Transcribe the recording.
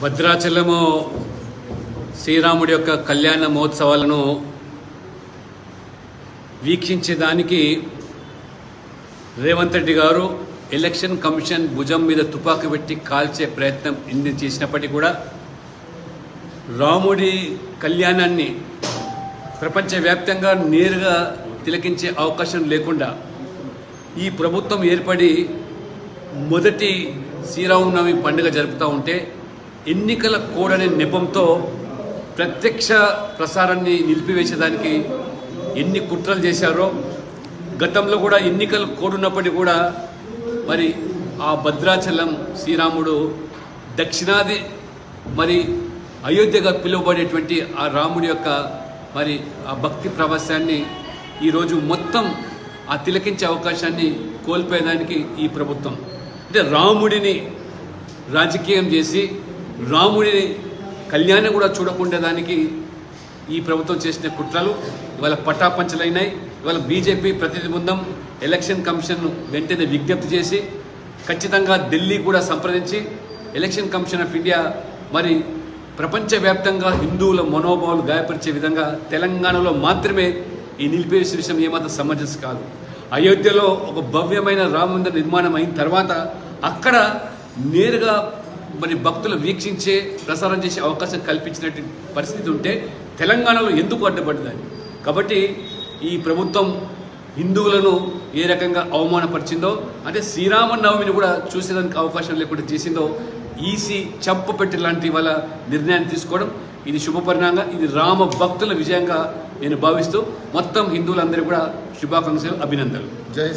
భద్రాచలము శ్రీరాముడి యొక్క కళ్యాణ మహోత్సవాలను వీక్షించేదానికి రేవంత్ రెడ్డి గారు ఎలక్షన్ కమిషన్ భుజం మీద తుపాకీ పెట్టి కాల్చే ప్రయత్నం ఎన్ని చేసినప్పటికీ కూడా రాముడి కళ్యాణాన్ని ప్రపంచవ్యాప్తంగా నేరుగా తిలకించే అవకాశం లేకుండా ఈ ప్రభుత్వం ఏర్పడి మొదటి శ్రీరామనవమి పండుగ జరుపుతూ ఉంటే ఎన్నికల కోడ్ అనే నెపంతో ప్రత్యక్ష ప్రసారాన్ని నిలిపివేసేదానికి ఎన్ని కుట్రలు చేశారో గతంలో కూడా ఎన్నికల కోడున్నప్పటికీ కూడా మరి ఆ భద్రాచలం శ్రీరాముడు దక్షిణాది మరి అయోధ్యగా పిలువబడేటువంటి ఆ రాముడి యొక్క మరి ఆ భక్తి ప్రవాసాన్ని ఈరోజు మొత్తం ఆ తిలకించే అవకాశాన్ని కోల్పోయేదానికి ఈ ప్రభుత్వం. అంటే రాముడిని రాజకీయం చేసి రాముడిని కళ్యాణం కూడా చూడకుండా దానికి ఈ ప్రభుత్వం చేసిన కుట్రలు ఇవాళ పట్టాపంచలైనాయి ఇవాళ బీజేపీ ప్రతినిధి బృందం ఎలక్షన్ కమిషన్ను వెంటనే విజ్ఞప్తి చేసి ఖచ్చితంగా ఢిల్లీ కూడా సంప్రదించి ఎలక్షన్ కమిషన్ ఆఫ్ ఇండియా మరి ప్రపంచవ్యాప్తంగా హిందువుల మనోభావాలు గాయపరిచే విధంగా తెలంగాణలో మాత్రమే ఈ నిలిపేసి విషయం ఏమాత్రం సమంజసం కాదు. అయోధ్యలో ఒక భవ్యమైన రామ మందిర నిర్మాణం అయిన తర్వాత అక్కడ నేరుగా మరి భక్తులు వీక్షించే ప్రసారం చేసే అవకాశం కల్పించినట్టు పరిస్థితి ఉంటే తెలంగాణలో ఎందుకు అడ్డుపడ్డదని కాబట్టి ఈ ప్రభుత్వం హిందువులను ఏ రకంగా అవమానపరిచిందో అంటే శ్రీరామనవమిని కూడా చూసేదానికి అవకాశం లేకుండా చేసిందో ఈసీ చంపపెట్టి లాంటి వాళ్ళ నిర్ణయాన్ని తీసుకోవడం ఇది శుభపరిణామంగా ఇది రామ భక్తుల విజయంగా నేను భావిస్తూ మొత్తం హిందువులందరూ కూడా శుభాకాంక్షలు అభినందనలు.